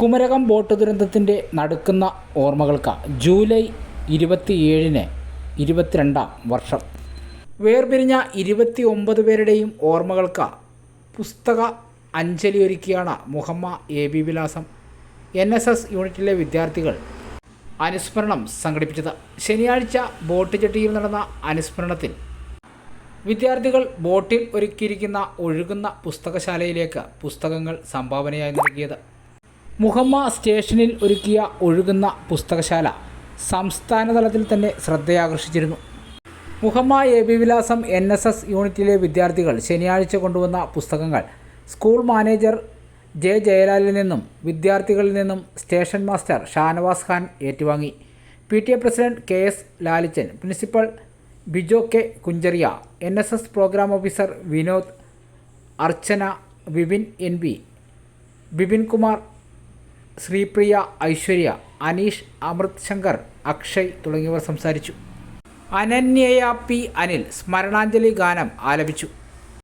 Kumarakom boat ദുരന്തത്തിന്റെ നടുക്കുന്ന ഓർമ്മകൾക്ക് July ഇരുപത്തിയേഴിന് ഇരുപത്തിരണ്ടാം വർഷം. വേർപിരിഞ്ഞ ഇരുപത്തി ഒമ്പത് പേരുടെയും ഓർമ്മകൾക്ക് പുസ്തക അഞ്ജലി ഒരുക്കിയാണ് മുഹമ്മ എ ബി വിലാസം എൻ എസ് എസ് യൂണിറ്റിലെ വിദ്യാർത്ഥികൾ അനുസ്മരണം സംഘടിപ്പിച്ചത്. ശനിയാഴ്ച ബോട്ട് ജെട്ടിയിൽ നടന്ന അനുസ്മരണത്തിൽ വിദ്യാർത്ഥികൾ ബോട്ടിൽ ഒരുക്കിയിരിക്കുന്ന ഒഴുകുന്ന പുസ്തകശാലയിലേക്ക് പുസ്തകങ്ങൾ സംഭാവനയായി നൽകിയത്. മുഹമ്മ സ്റ്റേഷനിൽ ഒരുക്കിയ ഒഴുകുന്ന പുസ്തകശാല സംസ്ഥാന തലത്തിൽ തന്നെ ശ്രദ്ധയാകർഷിച്ചിരുന്നു. Muhamma A B Vilasam N S S യൂണിറ്റിലെ വിദ്യാർത്ഥികൾ ശനിയാഴ്ച കൊണ്ടുവന്ന പുസ്തകങ്ങൾ സ്കൂൾ മാനേജർ ജെ ജയലാലിൽ നിന്നും വിദ്യാർത്ഥികളിൽ നിന്നും സ്റ്റേഷൻ മാസ്റ്റർ ഷാനവാസ് ഖാൻ ഏറ്റുവാങ്ങി. P T A president K S Lalichan principal Bijo K Kunjariya N S S programme officer Vinod Archana Vipin N B Bipin Kumar Sreepriya Aishwarya Aneesh Amrit Shankar Akshay തുടങ്ങിയവർ സംസാരിച്ചു. അനന്യയ P Anil സ്മരണാഞ്ജലി ഗാനം ആലപിച്ചു.